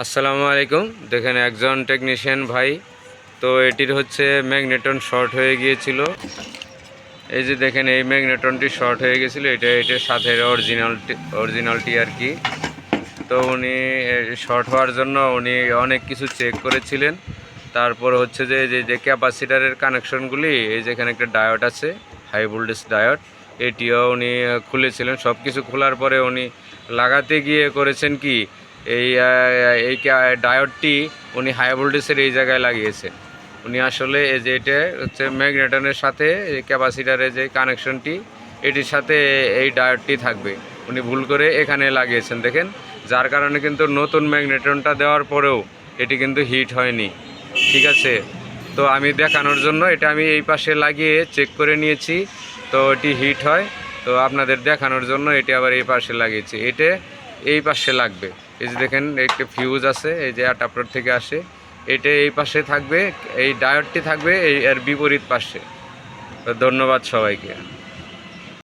আসসালামু আলাইকুম। দেখেন একজন টেকনিশিয়ান ভাই, তো এটির হচ্ছে ম্যাগনেটন শর্ট হয়ে গিয়েছিল। এই যে দেখেন, এই ম্যাগনেটনটি শর্ট হয়ে গেছিল এটা এটার সাথে অরিজিনালটি অরিজিনালটি আর কি। তো উনি শর্ট হওয়ার জন্য উনি অনেক কিছু চেক করেছিলেন। তারপর হচ্ছে যে যে যে ক্যাপাসিটারের কানেকশনগুলি এই যেখানে একটা ডায়ট আছে হাই ভোল্টেজ ডায়ট এটিও উনি খুলেছিলেন। সব কিছু খোলার পরে উনি লাগাতে গিয়ে করেছেন কি এই এই ডায়োডটি উনি হাই ভোল্টেজের এই জায়গায় লাগিয়েছেন উনি আসলে এই যে এটা হচ্ছে ম্যাগনেটনের সাথে ক্যাপাসিটারের যে কানেকশনটি, এটির সাথে এই ডায়োডটি থাকবে। উনি ভুল করে এখানে লাগিয়েছেন, দেখেন। যার কারণে কিন্তু নতুন ম্যাগনেটনটা দেওয়ার পরেও এটি কিন্তু হিট হয়নি। ঠিক আছে? তো আমি দেখানোর জন্য এটা আমি এই পাশে লাগিয়ে চেক করে নিয়েছি, তো এটি হিট হয়। তো আপনাদের দেখানোর জন্য এটি আবার এই পাশে লাগিয়েছি। এটা এই পাশে লাগবে। এই যে দেখেন, একটা ফিউজ আছে, এই যে অ্যাডাপ্টার থেকে আসে। এটা এই পাশে থাকবে, এই ডায়োডটি থাকবে, এই এর বিপরীত পাশে। ধন্যবাদ সবাইকে।